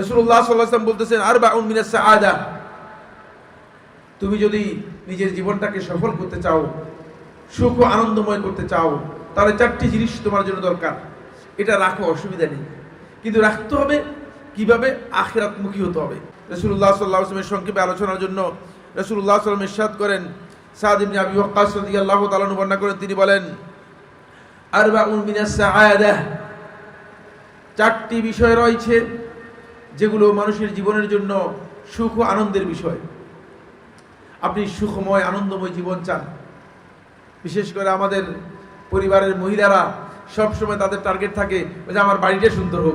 রসুল্লাহ সাল্লাম বলতেছেন আর বা উনমিনাস আদা তুমি যদি নিজের জীবনটাকে সফল করতে চাও, সুখ ও আনন্দময় করতে চাও, তাহলে চারটি জিনিস তোমার জন্য দরকার। এটা রাখো, অসুবিধা নেই। কিন্তু রাখতে হবে, কীভাবে? আখেরাতমুখী হতে হবে। রসুল্লাহ সাল্লাহ আসলামের সংক্ষেপে আলোচনার জন্য রসুল্লাহ সাল্লাম ইরশাদ করেন। সাদ ইবনে আবি ওয়াক্কাস রাদিয়াল্লাহু তাআলা বর্ণনা করেন, তিনি বলেন, আরবাউন মিনাস সাআদাহ চারটি বিষয় রয়েছে। যেগুলো মানুষের জীবনের জন্য সুখ ও আনন্দের বিষয়। আপনি সুখময়, আনন্দময় জীবন চান। বিশেষ করে আমাদের পরিবারের মহিলারা সব সময় তাদের টার্গেট থাকে যে আমার বাড়িটা সুন্দর হোক।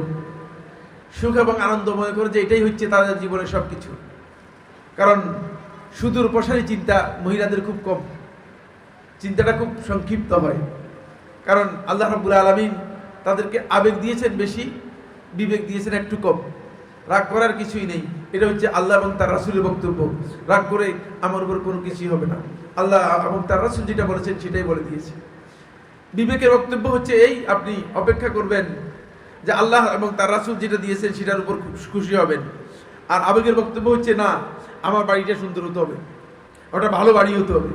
সুখ এবং আনন্দময় করে যে এটাই হচ্ছে তাদের জীবনের সব কিছু কারণ সুদূর প্রসারী চিন্তা মহিলাদের খুব কম। চিন্তাটা খুব সংক্ষিপ্ত হয়। কারণ আল্লাহ রাব্বুল আলমিন তাদেরকে আবেগ দিয়েছেন বেশি, বিবেক দিয়েছেন একটু কম। রাগ করার কিছুই নেই। এটা হচ্ছে আল্লাহ এবং তার রাসুলের বক্তব্য। রাগ করে আমার উপর কোনো কিছুই হবে না। আল্লাহ এবং তার রাসুল যেটা বলেছেন সেটাই বলে দিয়েছে। বিবেকের বক্তব্য হচ্ছে এই, আপনি অপেক্ষা করবেন যে আল্লাহ এবং তার রাসুল যেটা দিয়েছেন সেটার উপর খুশ- হবেন। আর আবেগের বক্তব্য হচ্ছে, না, আমার বাড়িটা সুন্দর হতে হবে। ওটা ভালো বাড়ি হতে হবে।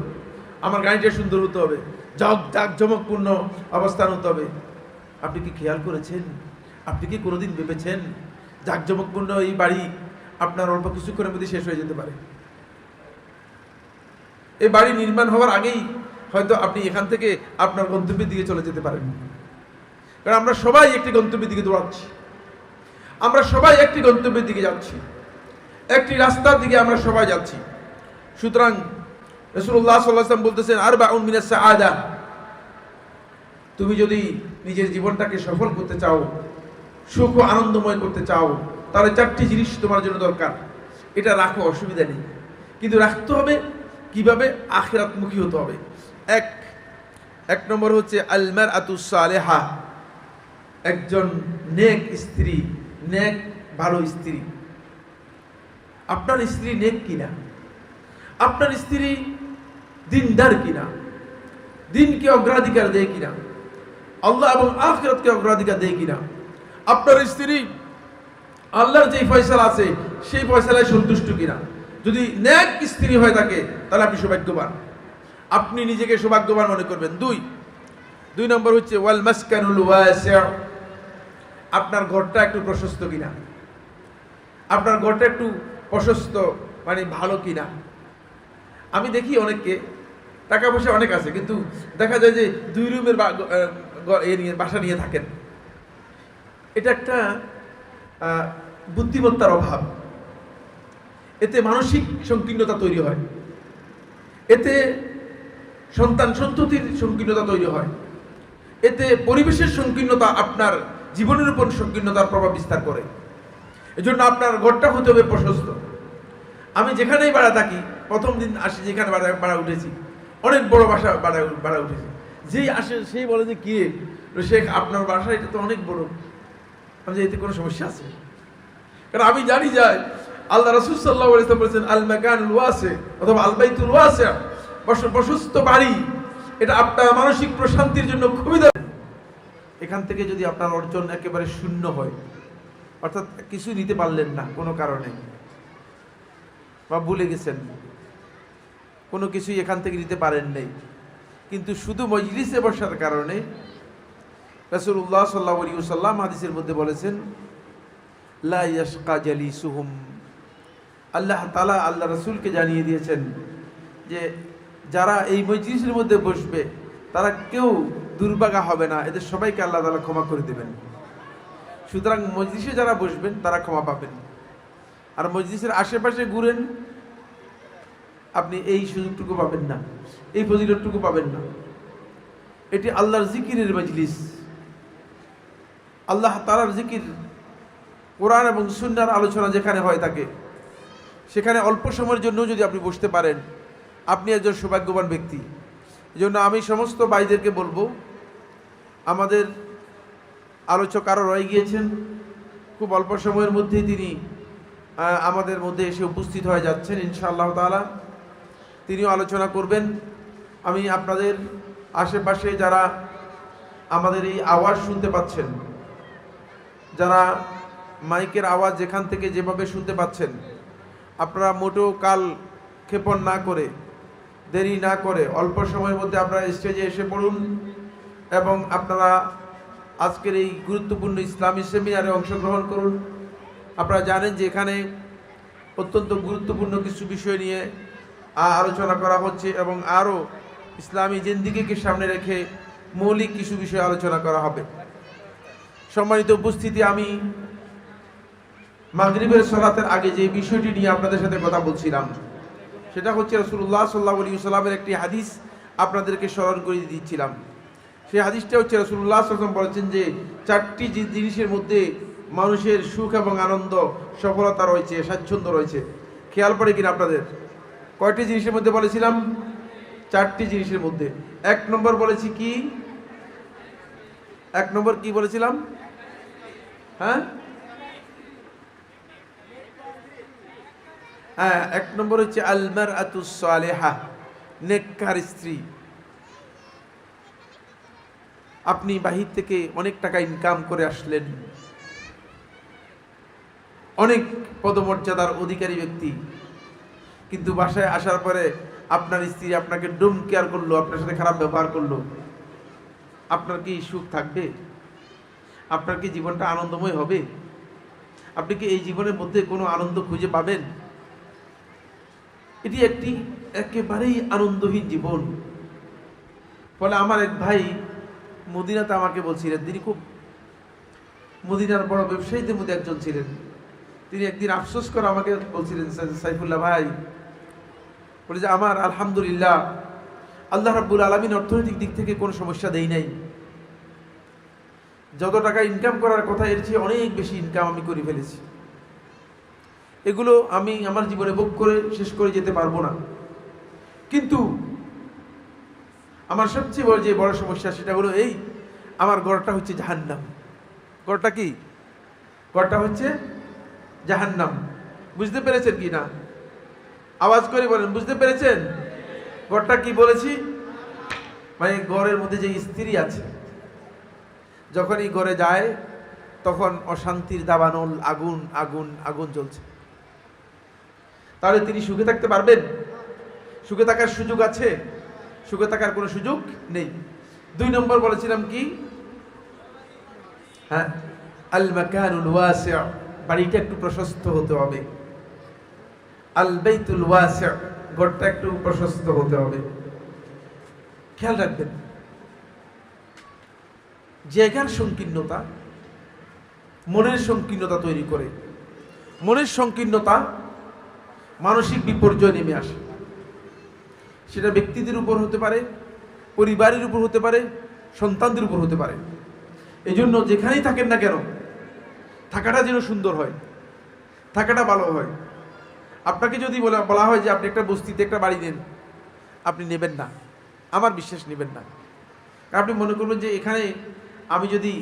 আমার গাড়িটা সুন্দর হতে হবে। জগ জাকজমকপূর্ণ অবস্থান হতে হবে। আপনি কি খেয়াল করেছেন? আপনি কি কোনোদিন ভেবেছেন জাকজমকপূর্ণ এই বাড়ি আপনার অল্প কিছুক্ষণের মধ্যে শেষ হয়ে যেতে পারে। এই বাড়ি নির্মাণ হওয়ার আগেই হয়তো আপনি এখান থেকে আপনার গন্তব্যের দিকে চলে যেতে পারেন। কারণ আমরা সবাই একটি গন্তব্যের দিকে দৌড়াচ্ছি। আমরা সবাই একটি গন্তব্যের দিকে যাচ্ছি। একটি রাস্তার দিকে আমরা সবাই যাচ্ছি। সুতরাং রসুল্লাহ সাল্লাম বলতেছেন আর বা উনমিনাস আদা তুমি যদি নিজের জীবনটাকে সফল করতে চাও সুখ ও আনন্দময় করতে চাও, তাহলে চারটি জিনিস তোমার জন্য দরকার। এটা রাখো, অসুবিধা নেই। কিন্তু রাখতে হবে কীভাবে? আখেরাতমুখী হতে হবে। এক এক নম্বর হচ্ছে আলমার আতুসালেহা একজন নেক স্ত্রী, নেক ভালো স্ত্রী। আপনার স্ত্রী নেক কিনা? আপনার স্ত্রী দিনদার কিনা? দিনকে অগ্রাধিকার দেয় কিনা? আল্লাহ এবং আখেরাতকে অগ্রাধিকার দেয় কিনা? আপনার স্ত্রী আল্লাহর যেই ফয়সালা আছে, সেই ফয়সালায় সন্তুষ্ট কিনা? যদি ন্যাক স্ত্রী হয়ে থাকে, তাহলে আপনি সৌভাগ্যবান। আপনি নিজেকে সৌভাগ্যবান মনে করবেন। দুই দুই নম্বর হচ্ছে, ওয়াল মাসকানুল আপনার ঘরটা একটু প্রশস্ত কিনা? আপনার ঘরটা একটু প্রশস্ত মানে ভালো কিনা? আমি দেখি অনেককে, টাকা পয়সা অনেক আছে, কিন্তু দেখা যায় যে দুই রুমের বাসা নিয়ে থাকেন। এটা একটা বুদ্ধিমত্তার অভাব। এতে মানসিক সংকীর্ণতা তৈরি হয়। এতে সন্তান সন্ততির সংকীর্ণতা তৈরি হয়। এতে পরিবেশের সংকীর্ণতা আপনার জীবনের উপর সংকীর্ণতার প্রভাব বিস্তার করে। এজন্য আপনার ঘরটা হতে হবে প্রশস্ত। আমি যেখানেই ভাড়া থাকি, প্রথম দিন আসি যেখানে ভাড়া ভাড়া উঠেছি, অনেক বড় বাসা ভাড়া ভাড়া উঠেছি। যেই আসে, সেই বলে যে, কি শেখ, আপনার বাসা এটা তো অনেক বড়। আমি যে এতে কোনো সমস্যা আছে কারণ আমি জানি যাই আল্লাহ রসুল সাল্লাহ ইসলাম বলেছেন আল মেকান ওয়াসে অথবা আল বাইতুল ওয়াসে বস- প্রশস্ত বাড়ি এটা আপনার মানসিক প্রশান্তির জন্য খুবই। এখান থেকে যদি আপনার অর্জন একেবারে শূন্য হয়, অর্থাৎ কিছু নিতে পারলেন না কোনো কারণে, বা ভুলে গেছেন, কোনো কিছুই এখান থেকে নিতে পারেন নাই, কিন্তু শুধু মজলিসে বসার কারণে রাসূলুল্লাহ সাল্লাল্লাহু আলাইহি ওয়াসাল্লাম হাদিসের মধ্যে বলেছেন জালিসুহুম। আল্লাহ তালা আল্লাহ রাসূলকে জানিয়ে দিয়েছেন যে, যারা এই মজলিসের মধ্যে বসবে, তারা কেউ দুর্বাগা হবে না। এদের সবাইকে আল্লাহ তাআলা ক্ষমা করে দেবেন। সুতরাং মজলিসে যারা বসবেন, তারা ক্ষমা পাবেন। আর মজলিসের আশেপাশে ঘুরেন, আপনি এই সুযোগটুকু পাবেন না, এই ফজিলতটুকু পাবেন না। এটি আল্লাহর জিকিরের মজলিস। আল্লাহ তালার জিকির, কোরআন এবং সুন্নার আলোচনা যেখানে হয় থাকে সেখানে অল্প সময়ের জন্য যদি আপনি বসতে পারেন, আপনি একজন সৌভাগ্যবান ব্যক্তি। এই জন্য আমি সমস্ত ভাইদেরকে বলব, আমাদের আলোচক আরও রয়ে গিয়েছেন। খুব অল্প সময়ের মধ্যেই তিনি আমাদের মধ্যে এসে উপস্থিত হয়ে যাচ্ছেন, ইনশাআল্লাহ তাআলা। তিনিও আলোচনা করবেন। আমি আপনাদের আশেপাশে যারা আমাদের এই আওয়াজ শুনতে পাচ্ছেন যারা মাইকের আওয়াজ যেখান থেকে যেভাবে শুনতে পাচ্ছেন, আপনারা মোটেও কাল ক্ষেপণ না করে, দেরি না করে, অল্প সময়ের মধ্যে আপনারা স্টেজে এসে পড়ুন এবং আপনারা আজকের এই গুরুত্বপূর্ণ ইসলামী সেমিনারে অংশগ্রহণ করুন। আপনারা জানেন যে এখানে অত্যন্ত গুরুত্বপূর্ণ কিছু বিষয় নিয়ে আলোচনা করা হচ্ছে এবং আরও ইসলামী জিন্দিগিকে সামনে রেখে মৌলিক কিছু বিষয় আলোচনা করা হবে। সম্মানিত উপস্থিতি, আমি মাগরিবের সলাতের আগে যে বিষয়টি নিয়ে আপনাদের সাথে কথা বলছিলাম, সেটা হচ্ছে রসুল্লাহ সাল্লাহ আলী সাল্লামের একটি হাদিস আপনাদেরকে স্মরণ করে দিচ্ছিলাম। সেই হাদিসটা হচ্ছে রসুল্লাহ সাল্লাম বলেছেন যে, চারটি জিনিসের মধ্যে মানুষের সুখ এবং আনন্দ, সফলতা রয়েছে, স্বাচ্ছন্দ্য রয়েছে। খেয়াল পড়ে কিনা আপনাদের? কয়টি জিনিসের মধ্যে বলেছিলাম? চারটি জিনিসের মধ্যে। এক নম্বর বলেছি কি? এক নম্বর কি বলেছিলাম? হ্যাঁ? হ্যাঁ এক নম্বর হচ্ছে আলমার আতুসালেহা নেককার স্ত্রী। আপনি বাহির থেকে অনেক টাকা ইনকাম করে আসলেন। অনেক পদমর্যাদার অধিকারী ব্যক্তি। কিন্তু বাসায় আসার পরে আপনার স্ত্রী আপনাকে ডুম কেয়ার করল, আপনার সাথে খারাপ ব্যবহার করল। আপনার কি সুখ থাকবে? আপনার কি জীবনটা আনন্দময় হবে? আপনি কি এই জীবনের মধ্যে কোনো আনন্দ খুঁজে পাবেন? এটি একটি একেবারেই আনন্দহীন জীবন। ফলে আমার এক ভাই মদিনাতে আমাকে বলছিলেন তিনি খুব, মদিনার বড় ব্যবসায়ীদের মধ্যে একজন ছিলেন। তিনি একদিন আফসোস করে আমাকে বলছিলেন, সাইফুল্লাহ ভাই, বলে যে, আমার আলহামদুলিল্লাহ আল্লাহ রাব্বুল আলমিন অর্থনৈতিক দিক থেকে কোনো সমস্যা দেই নাই। যত টাকা ইনকাম করার কথা, এর চেয়ে অনেক বেশি ইনকাম আমি করে ফেলেছি। এগুলো আমি আমার জীবনে ভোগ করে শেষ করে যেতে পারব না। কিন্তু আমার সবচেয়ে বড় যে বড় সমস্যা, সেটা হলো এই, আমার গড়টা হচ্ছে জাহান্নাম। গড়টা কি? গড়টা হচ্ছে জাহান্নাম। বুঝতে পেরেছেন কি না? আওয়াজ করে বলেন, বুঝতে পেরেছেন? গড়টা কি বলেছি? মানে গড়ের মধ্যে যে স্ত্রী আছে, যখনই গড়ে যায়, তখন অশান্তির দাবানল আগুন আগুন আগুন চলছে তাহলে তিনি সুখে থাকতে পারবেন? সুখে থাকার সুযোগ আছে? সুখে থাকার কোনো সুযোগ নেই। দুই নম্বর বলেছিলাম কি? হ্যাঁ আল মাকানুল ওয়াসি' বাড়িটা একটু প্রশস্ত হতে হবে। আল বাইতুল ওয়াসি' ঘরটা একটু প্রশস্ত হতে হবে। খেয়াল রাখবেন জায়গার সংকীর্ণতা, মনের সংকীর্ণতা তৈরি করে। মনের সংকীর্ণতা মানসিক বিপর্যয় নেমে আসে। সেটা ব্যক্তিদের উপর হতে পারে, পরিবারের উপর হতে পারে, সন্তানদের উপর হতে পারে। এই জন্য যেখানেই থাকেন না কেন, থাকাটা যেন সুন্দর হয়, থাকাটা ভালো হয়। আপনাকে যদি বলা বলা হয় যে আপনি একটা বস্তিতে একটা বাড়ি দেন আপনি নেবেন না। আমার বিশ্বাস নেবেন না। আপনি মনে করবেন যে এখানে আমি যদি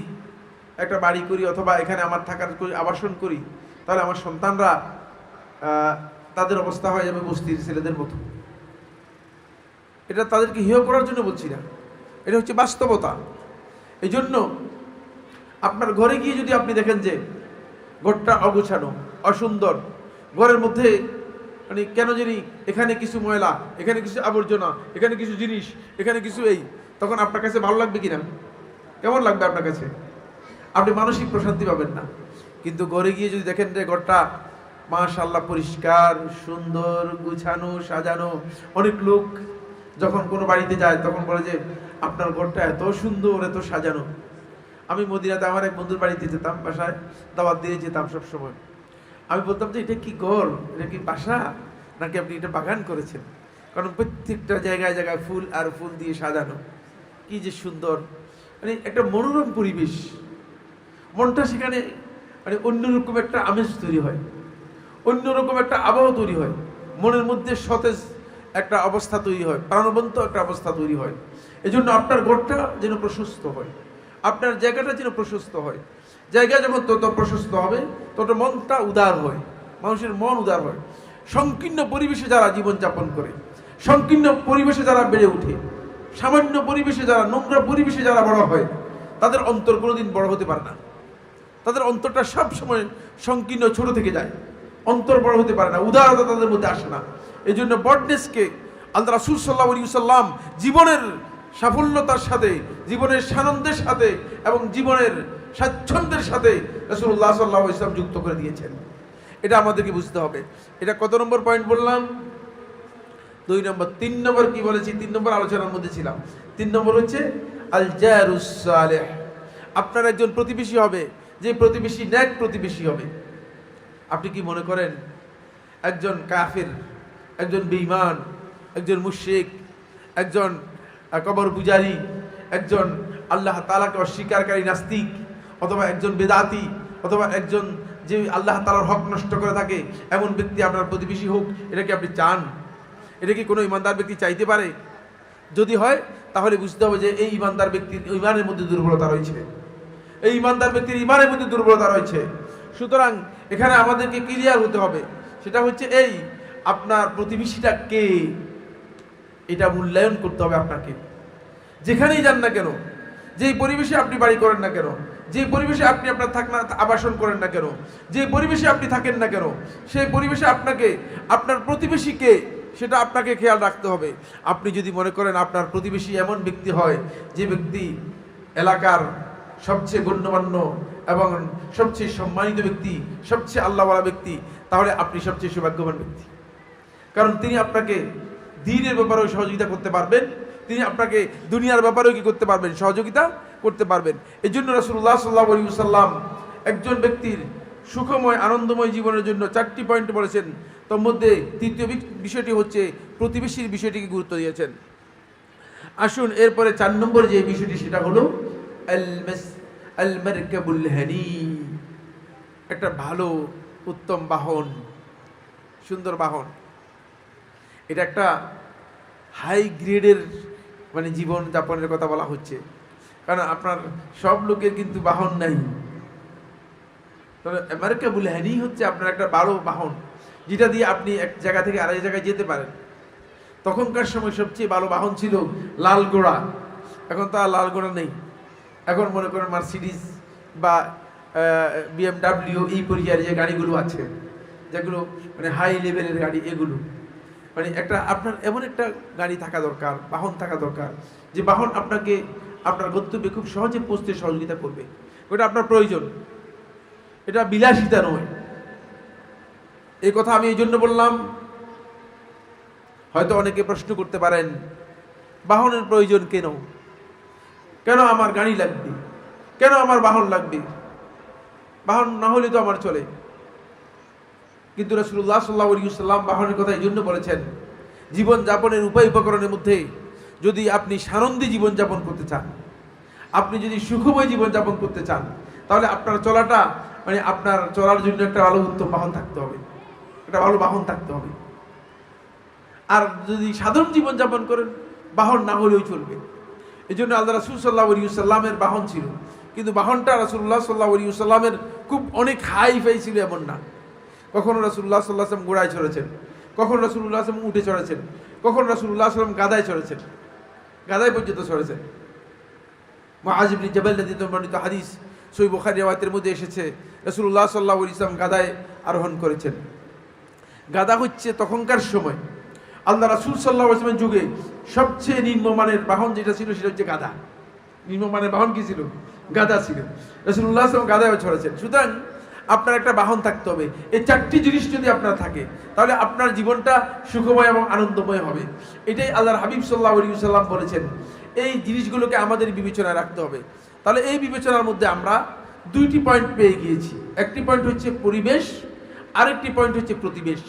একটা বাড়ি করি অথবা এখানে আমার থাকার করি আবাসন করি, তাহলে আমার সন্তানরা তাদের অবস্থা হয়ে যাবে বস্তির ছেলেদের মতো। এটা তাদেরকে হেয় করার জন্য বলছি না। এটা হচ্ছে বাস্তবতা। এই জন্য আপনার ঘরে গিয়ে যদি আপনি দেখেন যে ঘরটা অগোছানো, অসুন্দর, ঘরের মধ্যে মানে কেন জানি এখানে কিছু ময়লা, এখানে কিছু আবর্জনা, এখানে কিছু জিনিস, এখানে কিছু এই, তখন আপনার কাছে ভালো লাগবে কিনা? কেমন লাগবে আপনার কাছে? আপনি মানসিক প্রশান্তি পাবেন না। কিন্তু ঘরে গিয়ে যদি দেখেন যে ঘরটা মাশাল্লাহ পরিষ্কার, সুন্দর, গুছানো, সাজানো, অনেক লোক যখন কোনো বাড়িতে যায় তখন বলে যে, আপনার ঘরটা এত সুন্দর, এত সাজানো। আমি মদিনাতে আমার এক বন্ধুর বাড়িতে যেতাম, বাসায় দাওয়াত দিয়ে যেতাম সব সময় আমি বলতাম যে, এটা কি ঘর এটা কি বাসা? নাকি আপনি এটা বাগান করেছেন? কারণ প্রত্যেকটা জায়গায় জায়গায় ফুল আর ফুল দিয়ে সাজানো। কি যে সুন্দর। মানে একটা মনোরম পরিবেশ। মনটা সেখানে মানে অন্যরকম একটা আমেজ তৈরি হয়। অন্যরকম একটা আবহাওয়া তৈরি হয়। মনের মধ্যে সতেজ একটা অবস্থা তৈরি হয়। প্রাণবন্ত একটা অবস্থা তৈরি হয়। এজন্য আপনার ঘরটা যেন প্রশস্ত হয়। আপনার জায়গাটা যেন প্রশস্ত হয়। জায়গা যখন তত প্রশস্ত হবে, তত মনটা উদার হয়, মানুষের মন উদার হয়। সংকীর্ণ পরিবেশে যারা জীবনযাপন করে, সংকীর্ণ পরিবেশে যারা বেড়ে ওঠে, সামান্য পরিবেশে যারা, নোংরা পরিবেশে যারা বড় হয়, তাদের অন্তর কোনোদিন বড় হতে পারে না। তাদের অন্তরটা সব সময় সংকীর্ণ ছোট থেকে যায়। অন্তর বড় হতে পারে না, উদারতা তাদের মধ্যে আসে না। এই জন্য বডনেসকে আল্লাহ রাসুল সাল্লাহ সাল্লাম জীবনের সাফল্যতার সাথে, জীবনের সানন্দের সাথে এবং জীবনের স্বাচ্ছন্দ্যের সাথে রসুল্লাহ সাল্লাহ ইসলাম যুক্ত করে দিয়েছেন। এটা আমাদেরকে বুঝতে হবে। এটা কত নম্বর পয়েন্ট বললাম? দুই নম্বর, তিন নম্বর কি বলেছি? তিন নম্বর আলোচনার মধ্যে ছিলাম। তিন নম্বর হচ্ছে আল জারুসালেহ আপনার একজন প্রতিবেশী হবে, যে প্রতিবেশী ন্যাক প্রতিবেশী হবে। আপনি কি মনে করেন, একজন কাফির, একজন বেঈমান, একজন মুশরিক, একজন কবর পূজারী একজন আল্লাহ তালাকে অস্বীকারী নাস্তিক অথবা একজন বেদাতি, অথবা একজন যে আল্লাহ তালার হক নষ্ট করে থাকে, এমন ব্যক্তি আপনার প্রতিবেশী হোক, এটা কি আপনি চান? এটা কি কোনো ইমানদার ব্যক্তি চাইতে পারে? যদি হয়, তাহলে বুঝতে হবে যে এই ইমানদার ব্যক্তির ইমানের মধ্যে দুর্বলতা রয়েছে। এই ইমানদার ব্যক্তির ইমানের মধ্যে দুর্বলতা রয়েছে। সুতরাং এখানে আমাদেরকে ক্লিয়ার হতে হবে। সেটা হচ্ছে এই, আপনার প্রতিবেশীটা কে? এটা মূল্যায়ন করতে হবে আপনাকে। যেখানেই যান না কেন যেই পরিবেশে আপনি বাড়ি করেন না কেন? যে পরিবেশে আপনি আপনার থাকনা, আবাসন করেন না কেন? যে পরিবেশে আপনি থাকেন না কেন? সেই পরিবেশে আপনাকে, আপনার প্রতিবেশীকে, সেটা আপনাকে খেয়াল রাখতে হবে। আপনি যদি মনে করেন আপনার প্রতিবেশী এমন ব্যক্তি হয়, যে ব্যক্তি এলাকার সবচেয়ে গণ্যমান্য এবং সবচেয়ে সম্মানিত ব্যক্তি, সবচেয়ে আল্লাহওয়ালা ব্যক্তি, তাহলে আপনি সবচেয়ে সৌভাগ্যবান ব্যক্তি। কারণ তিনি আপনাকে দিনের ব্যাপারেও সহযোগিতা করতে পারবেন তিনি আপনাকে দুনিয়ার ব্যাপারেও কি করতে পারবেন? সহযোগিতা করতে পারবেন। এই জন্য রসুল্লাহ সাল্লাহ সাল্লাম একজন ব্যক্তির সুখময়, আনন্দময় জীবনের জন্য চারটি পয়েন্ট বলেছেন। তোর মধ্যে তৃতীয় বিষয়টি হচ্ছে প্রতিবেশীর বিষয়টিকে গুরুত্ব দিয়েছেন। আসুন, এরপরে চার নম্বর যে বিষয়টি, সেটা হলো একটা ভালো, উত্তম বাহন, সুন্দর বাহন। এটা একটা হাই গ্রেডের মানে জীবন যাপনের কথা বলা হচ্ছে। কারণ আপনার সব লোকের কিন্তু বাহন নাই। তবে আমেরিকা বলে হ্যানি হচ্ছে আপনার একটা ভালো বাহন, যেটা দিয়ে আপনি এক জায়গা থেকে আরেক জায়গায় যেতে পারেন। তখনকার সময় সবচেয়ে ভালো বাহন ছিল লাল গোড়া এখন তো আর লাল গোড়া নেই। এখন মনে করেন মার্সিডিস বা বিএমডাব্লিউ এই পর্যায়ের যে গাড়িগুলো আছে, যেগুলো মানে হাই লেভেলের গাড়ি এগুলো। মানে একটা আপনার এমন একটা গাড়ি থাকা দরকার, বাহন থাকা দরকার, যে বাহন আপনাকে আপনার গন্তব্যে খুব সহজে পৌঁছতে সহযোগিতা করবে। ওটা আপনার প্রয়োজন। এটা বিলাসিতা নয়। এই কথা আমি এই জন্য বললাম, হয়তো অনেকে প্রশ্ন করতে পারেন, বাহনের প্রয়োজন কেন? কেন আমার গাড়ি লাগবে? কেন আমার বাহন লাগবে? বাহন না হলে তো আমার চলে। কিন্তু রসুল্লাহ সাল্লাহ সাল্লাম বাহনের কথা এই জন্য বলেছেন জীবনযাপনের উপায় উপকরণের মধ্যে যদি আপনি সানন্দী জীবনযাপন করতে চান, আপনি যদি সুখময় জীবনযাপন করতে চান, তাহলে আপনার চলাটা মানে আপনার চলার জন্য একটা ভালো উত্তম বাহন থাকতে হবে। একটা ভালো বাহন থাকতে হবে। আর যদি সাধারণ জীবনযাপন করেন, বাহন না হলেও চলবে। এই জন্য আল্লাহ রাসুল সাল্লাহ সাল্লামের বাহন ছিল। কিন্তু বাহনটা রাসুল্লাহ সাল্লাহ সাল্লামের খুব অনেক হাই ফাই ছিল এমন না। কখনো রসুল্লাহ সাল্লাহ আসলাম গোড়ায় চড়েছেন, কখনো রাসুল্লাহ আসলাম উঠে চড়েছেন, কখনো রাসুল্লাহ আসলাম গাদায় চড়েছেন, গাদায় পর্যন্ত চড়েছেন। মহাজিবনি জবাল নদীতে বর্ণিত হাদিস সই বুখারি রেওয়াতের মধ্যে এসেছে রসুল্লাহ সাল্লাহ ইসলাম গাদায় আরোহণ করেছেন। গাদা হচ্ছে তখনকার সময়, আল্লাহ রাসুল সাল্লাহ আসলামের যুগে সবচেয়ে নিম্নমানের বাহন যেটা ছিল সেটা হচ্ছে গাদা। নিম্নমানের বাহন কি ছিল? গাদা ছিল। রসুল্লাহ আসলাম গাদায় ছড়েছেন সুতরাং আপনার একটা বাহন থাকতে হবে। এই চারটি জিনিস যদি আপনার থাকে, তাহলে আপনার জীবনটা সুখময় এবং আনন্দময় হবে। এটাই আল্লাহর হাবিব সাল্লাহ সাল্লাম বলেছেন। এই জিনিসগুলোকে আমাদের বিবেচনায় রাখতে হবে। তাহলে এই বিবেচনার মধ্যে আমরা দুইটি পয়েন্ট পেয়ে গিয়েছি। একটি পয়েন্ট হচ্ছে পরিবেশ, আরেকটি পয়েন্ট হচ্ছে প্রতিবেশ।